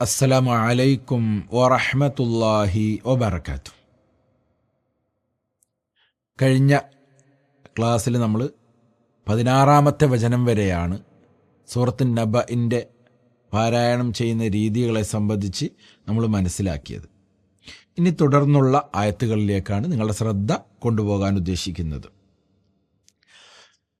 അസ്സലാമു അലൈക്കും വറഹമത്തല്ലാഹി വബർക്കാത്തു കഴിഞ്ഞ ക്ലാസ്സിൽ നമ്മൾ പതിനാറാമത്തെ വചനം വരെയാണ് സൂറത്ത് നബഇന്റെ പാരായണം ചെയ്യുന്ന രീതികളെ സംബന്ധിച്ച് നമ്മൾ മനസ്സിലാക്കിയത്. ഇനി തുടർന്നുള്ള ആയത്തുകളിലേക്കാണ് നിങ്ങളുടെ ശ്രദ്ധ കൊണ്ടുപോകാൻ ഉദ്ദേശിക്കുന്നത്.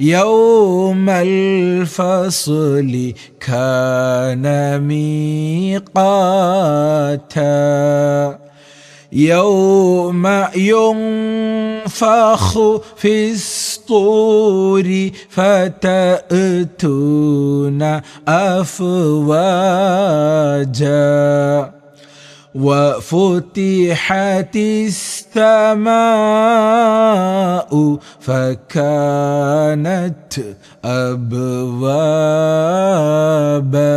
يوم الفصل كان ميقاتا. يوم ينفخ في الصور فتأتون أفواجا. وفتحت السماء فكانت أبوابا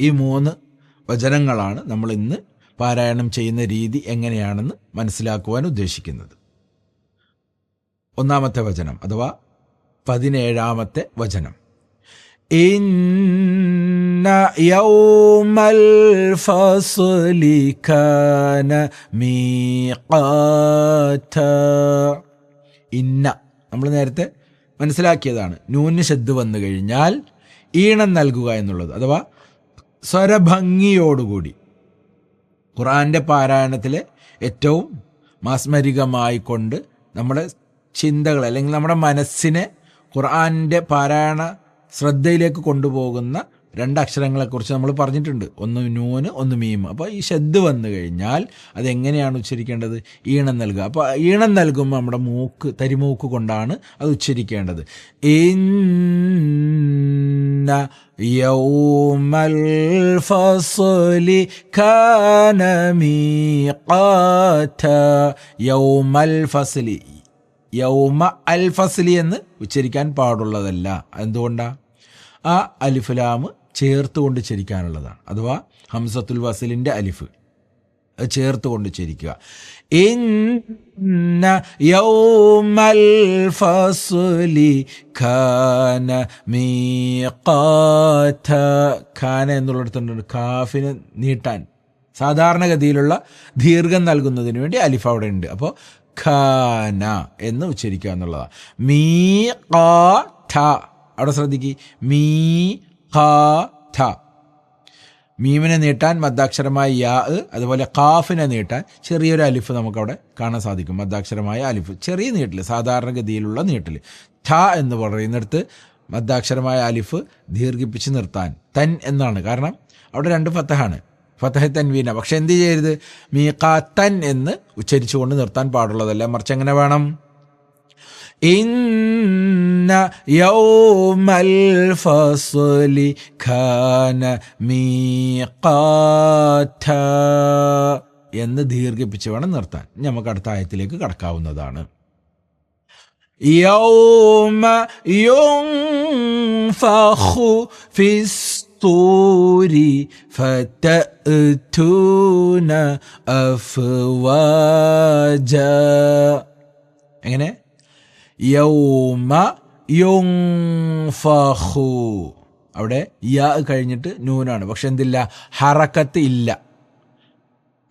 ഈ മൂന്ന് വചനങ്ങളാണ് നമ്മൾ ഇന്ന് പാരായണം ചെയ്യുന്ന രീതി എങ്ങനെയാണെന്ന് മനസ്സിലാക്കുവാൻ ഉദ്ദേശിക്കുന്നത് ഒന്നാമത്തെ വചനം അഥവാ പതിനേഴാമത്തെ വചനം ഇന്ന യൗമൽ الفصل كان ميقاتا. ഇന്ന നമ്മൾ നേരത്തെ മനസ്സിലാക്കിയതാണ്. നൂന് ശബ്ദ് വന്നു കഴിഞ്ഞാൽ ഈണം നൽകുക എന്നുള്ളത്. അഥവാ സ്വരഭംഗിയോടുകൂടി. ഖുറാന്റെ പാരായണത്തിലെ ഏറ്റവും മാസ്മരികമായി കൊണ്ട് നമ്മുടെ ചിന്തകൾ അല്ലെങ്കിൽ നമ്മുടെ മനസ്സിനെ ഖുർആാനിന്റെ പാരായണ ശ്രദ്ധയിലേക്ക് കൊണ്ടുപോകുന്ന രണ്ട് അക്ഷരങ്ങളെക്കുറിച്ച് നമ്മൾ പറഞ്ഞിട്ടുണ്ട്. ഒന്ന് നൂന് ഒന്ന് മീം. അപ്പോൾ ഈ ശബ്ദ് വന്നു കഴിഞ്ഞാൽ അതെങ്ങനെയാണ് ഉച്ചരിക്കേണ്ടത്? ഈണം നൽകുക. അപ്പോൾ ഈണം നൽകുമ്പോൾ നമ്മുടെ മൂക്ക് തരിമൂക്ക് കൊണ്ടാണ് അത് ഉച്ചരിക്കേണ്ടത്. ഇന്ന യൗമൽ ഫസ്ലി യൗമൽ ഫസ്ലി. യൗമ അൽ ഫസ്ലി എന്ന് ഉച്ചരിക്കാൻ പാടുള്ളതല്ല. എന്തുകൊണ്ടാണ് ആ അലിഫുലാമ് ചേർത്ത് കൊണ്ട് ചരിക്കാനുള്ളതാണ്. അഥവാ ഹംസത്തുൽ വസലിന്റെ അലിഫ്. അത് ചേർത്ത് കൊണ്ട് ചരിക്കുക. ഇന്ന യൗമൽ ഫസ്ലി ഖാന മീഖാത ഖാന എന്നുള്ളിടത്തുണ്ട് കാഫിന് നീട്ടാൻ. സാധാരണഗതിയിലുള്ള ദീർഘം നൽകുന്നതിന് വേണ്ടി അലിഫ് അവിടെ ഉണ്ട്. അപ്പോൾ ഖാന എന്ന് ഉച്ചരിക്കുക എന്നുള്ളതാണ്. മീ ഖാ അവിടെ ശ്രദ്ധിക്കുക മീ ഖാ മീമിനെ നീട്ടാൻ മദ്ദാക്ഷരമായ യാ അതുപോലെ കാഫിനെ നീട്ടാൻ ചെറിയൊരു അലിഫ് നമുക്കവിടെ കാണാൻ സാധിക്കും. മദ്ദാക്ഷരമായ അലിഫ് ചെറിയ നീട്ടിൽ സാധാരണഗതിയിലുള്ള നീട്ടിൽ ഥ എന്ന് പറയുന്നിടത്ത് മദ്ദാക്ഷരമായ അലിഫ് ദീർഘിപ്പിച്ച് നിർത്താൻ തൻ എന്നാണ്. കാരണം അവിടെ രണ്ട് ഫത്തഹാണ് ഫത്തഹ തൻവീന. പക്ഷെ എന്ത് ചെയ്യരുത്? മീഖാത്തൻ എന്ന് ഉച്ചരിച്ചുകൊണ്ട് നിർത്താൻ പാടുള്ളതല്ല? മറിച്ച് എങ്ങനെ വേണം? ഇന്ന യൗമൽ الفصل كان ميقاتا. എന്ന് ദീർഘിപ്പിച്ച് വേണം നിർത്താൻ. നമുക്ക് അടുത്ത ആയത്തിലേക്ക് കടക്കാവുന്നതാണ്. യൗമ യുൻഫഖു ഫിസ്തൂരി ഫൂന അഫ്വാജ. എങ്ങനെ? യൗമ യുൻഫഖു അവിടെ യാ കഴിഞ്ഞിട്ട് നൂനാണ്. പക്ഷെ എന്തില്ല? ഹറക്കത്ത് ഇല്ല.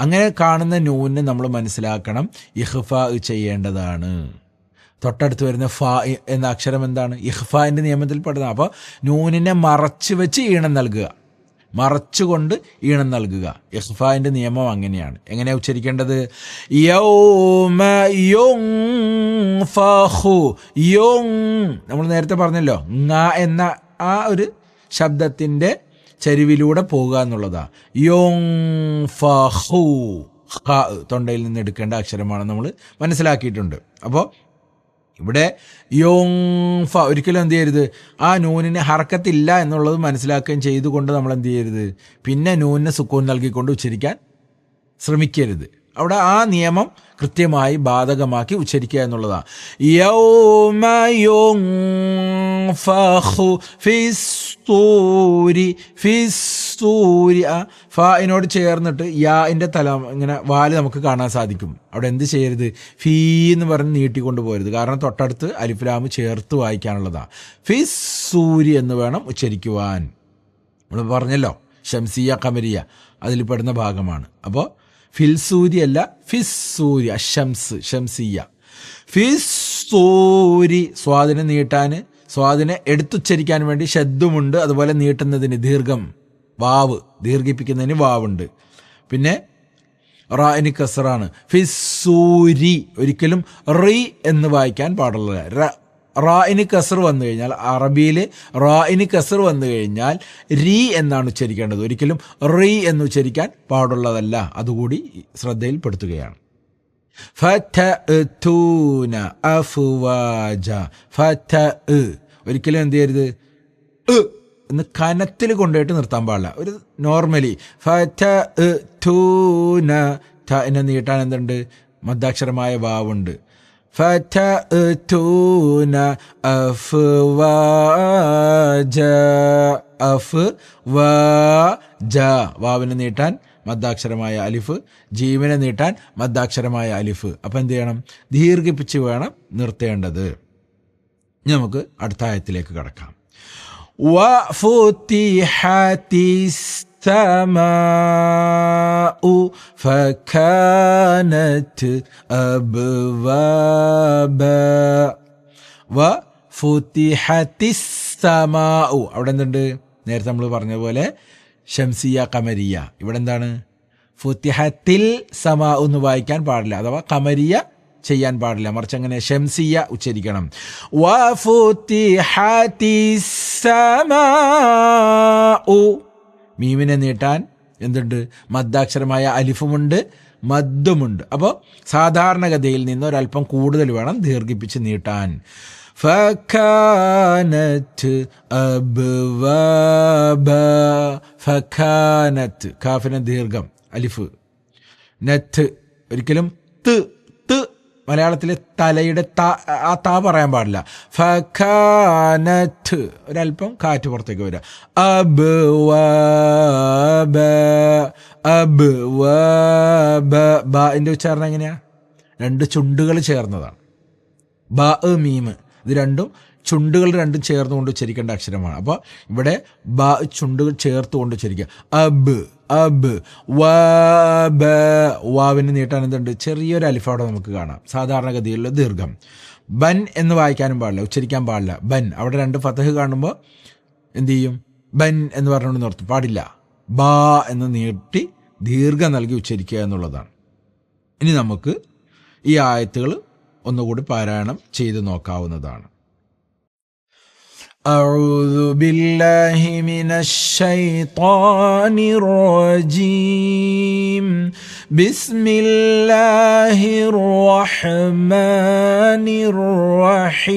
അങ്ങനെ കാണുന്ന നൂന് നമ്മൾ മനസ്സിലാക്കണം. ഇഹ്ഫ ചെയ്യേണ്ടതാണ്. തൊട്ടടുത്ത് വരുന്ന ഫ എന്ന അക്ഷരം എന്താണ്? ഇഹ്ഫാന്റെ നിയമത്തിൽപ്പെടുന്ന അപ്പോൾ നൂനിനെ മറച്ച് വെച്ച് ഈണം നൽകുക. മറച്ചുകൊണ്ട് ഈണം നൽകുക. ഇഹ്ഫാന്റെ നിയമം അങ്ങനെയാണ്. എങ്ങനെയാണ് ഉച്ചരിക്കേണ്ടത്? യൗമ യുൻഫഖു യോങ്. നമ്മൾ നേരത്തെ പറഞ്ഞല്ലോ ങ എന്ന ആ ഒരു ശബ്ദത്തിന്റെ ചരിവിലൂടെ പോകുക എന്നുള്ളതാ. യോങ് ഹ തൊണ്ടയിൽ നിന്ന് എടുക്കേണ്ട അക്ഷരമാണ് നമ്മൾ മനസ്സിലാക്കിയിട്ടുണ്ട്. അപ്പോൾ ഇവിടെ യോങ്ഫ ഒരിക്കലും എന്ത് ചെയ്യരുത്. ആ നൂനിന് ഹറക്കത്തില്ല എന്നുള്ളത് മനസ്സിലാക്കുകയും ചെയ്തുകൊണ്ട് നമ്മൾ എന്ത് ചെയ്യരുത്. പിന്നെ നൂനിന് സുക്കൂൻ നൽകിക്കൊണ്ട് ഉച്ചരിക്കാൻ ശ്രമിക്കരുത്. അവിടെ ആ നിയമം കൃത്യമായി ബാധകമാക്കി ഉച്ചരിക്കുക എന്നുള്ളതാണ് ഫിസ്സൂരി ഫിസ്സൂരി ആ ഫായിനോട് ചേർന്നിട്ട് യാന്റെ തല ഇങ്ങനെ വാൽ നമുക്ക് കാണാൻ സാധിക്കും. അവിടെ എന്ത് ചെയ്യരുത്? ഫീ എന്ന് പറഞ്ഞ് നീട്ടിക്കൊണ്ട് പോരുത്. കാരണം തൊട്ടടുത്ത് അലിഫ്ലാമ് ചേർത്ത് വായിക്കാനുള്ളതാണ് ഫിസ്സൂരി എന്ന് വേണം ഉച്ചരിക്കുവാൻ. നമ്മൾ പറഞ്ഞല്ലോ ഷംസിയ കമരിയ അതിൽ പെടുന്ന ഭാഗമാണ്. അപ്പോൾ ഫിൽ സൂര്യ അല്ല ഫിസ് സൂര്യ ഷംസ് ഷംസിയ ഫിസ് സൂരി സ്വാദിനെ നീട്ടാൻ സ്വാദിനെ എടുത്തുച്ചരിക്കാൻ വേണ്ടി ശബ്ദമുണ്ട് അതുപോലെ നീട്ടുന്നതിന് ദീർഘം. വാവ് ദീർഘിപ്പിക്കുന്നതിന് വാവുണ്ട്. പിന്നെ റായിന് കസറാണ്. ഫിസൂരി ഒരിക്കലും റി എന്ന് വായിക്കാൻ പാടുള്ള റായിന് കസർ വന്നു കഴിഞ്ഞാൽ അറബിയിൽ റായിന് കസർ വന്നു കഴിഞ്ഞാൽ രി എന്നാണ് ഉച്ചരിക്കേണ്ടത്. ഒരിക്കലും റി എന്ന് ഉച്ചരിക്കാൻ പാടുള്ളതല്ല. അതുകൂടി ശ്രദ്ധയിൽപ്പെടുത്തുകയാണ്. ഫൂന അഫുവാജ. ഫ ഒരിക്കലും എന്ത് ചെയ്യരുത്? എന്ന് കനത്തിൽ കൊണ്ടുപോയിട്ട് നിർത്താൻ പാടില്ല ഒരു നോർമലി ഫൂന എന്നെ നീട്ടാൻ എന്തുണ്ട് മദ്ദാക്ഷരമായ വാവുണ്ട് فتأتون أفواج അഫ് ജ വാവിനെ നീട്ടാൻ മദ്ദാക്ഷരമായ അലിഫ് ജീവനെ നീട്ടാൻ മദ്ദാക്ഷരമായ അലിഫ് അപ്പം എന്ത് ചെയ്യണം ദീർഘിപ്പിച്ച് വേണം നിർത്തേണ്ടത് ഇനി നമുക്ക് അടുത്ത ആയത്തിലേക്ക് കടക്കാം وفتحت السماء فكانت أبوابا وفتحت السماء അവിടെ എന്തുണ്ട് നേരത്തെ നമ്മൾ പറഞ്ഞ പോലെ ഷംസിയ കമരിയ ഇവിടെ എന്താണ് ഫുത്തിഹത്തിൽ സമാ എന്ന് വായിക്കാൻ പാടില്ല അഥവാ കമരിയ ചെയ്യാൻ പാടില്ല. മറിച്ച് അങ്ങനെ ഷംസിയ ഉച്ചരിക്കണം മീമിനെ നീട്ടാൻ എന്തുണ്ട്? മദ്ദാക്ഷരമായ അലിഫുമുണ്ട് മദ്ദുമുണ്ട്. അപ്പോൾ സാധാരണഗതിയിൽ നിന്ന് ഒരല്പം കൂടുതൽ വേണം ദീർഘിപ്പിച്ച് നീട്ടാൻ. ഫഖാനത്ത് അബ്വാബ. ഫഖാനത്ത് കാഫിന് ദീർഘം അലിഫ്. നത്ത് ഒരിക്കലും ത് മലയാളത്തിലെ തലയുടെ ത ആ താ പറയാൻ പാടില്ല. ഫഖാനത്ത്. ഒരല്പം കാറ്റ് പുറത്തേക്ക് വരിക അബ് അബ് എന്റെ ഉച്ചാരണം എങ്ങനെയാ? രണ്ട് ചുണ്ടുകൾ ചേർന്നതാണ്. ബ മീമ് ഇത് രണ്ടും ചുണ്ടുകൾ രണ്ടും ചേർന്നുകൊണ്ട് ഉച്ചരിക്കേണ്ട അക്ഷരമാണ്. അപ്പോൾ ഇവിടെ ബ ചുണ്ടുകൾ ചേർത്തുകൊണ്ട് ഉച്ചരിക്കുക. അബ് അബ് വബ വാവിന് നീട്ടാൻ എന്തുണ്ട്? ചെറിയൊരു അലിഫവിടെ നമുക്ക് കാണാം. സാധാരണഗതിയിലുള്ള ദീർഘം. ബൻ എന്ന് വായിക്കാനും പാടില്ല ഉച്ചരിക്കാൻ പാടില്ല. ബൻ. അവിടെ രണ്ട് ഫതഹ് കാണുമ്പോൾ എന്ത് ചെയ്യും? ബൻ എന്ന് പറഞ്ഞുകൊണ്ട് നിർത്തും. പാടില്ല. ബാ എന്ന് നീട്ടി ദീർഘം നൽകി ഉച്ചരിക്കുക എന്നുള്ളതാണ്. ഇനി നമുക്ക് ഈ ആയത്തുകൾ ഒന്നുകൂടി പാരായണം ചെയ്തു നോക്കാവുന്നതാണ്. أعوذ بالله من الشيطان الرجيم. بسم الله الرحمن الرحيم.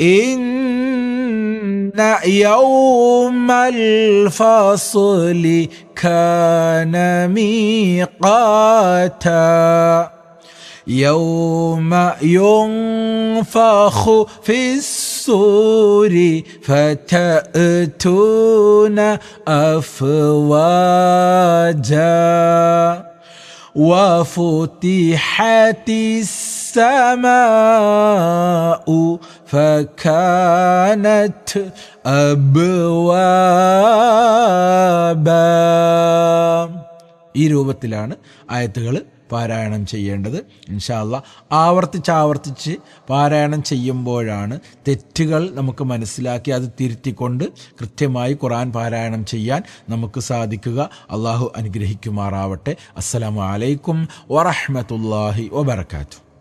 إن يوم الفصل كان ميقاتا. يوم ينفخ في الصور فتأتون أفواجا وفتحت السماء فكانت أبوابا ഈ രൂപത്തിലാണ് ആയത്തുകൾ പാരായണം ചെയ്യേണ്ടത്. ഇൻഷാല്ല ആവർത്തിച്ച് ആവർത്തിച്ച് പാരായണം ചെയ്യുമ്പോഴാണ് തെറ്റുകൾ നമുക്ക് മനസ്സിലാക്കി അത് തിരുത്തിക്കൊണ്ട് കൃത്യമായി ഖുറാൻ പാരായണം ചെയ്യാൻ നമുക്ക് സാധിക്കുക. അള്ളാഹു അനുഗ്രഹിക്കുമാറാവട്ടെ. അസ്സലാമലൈക്കും വറഹമത്തല്ലാഹി വബർക്കാത്തു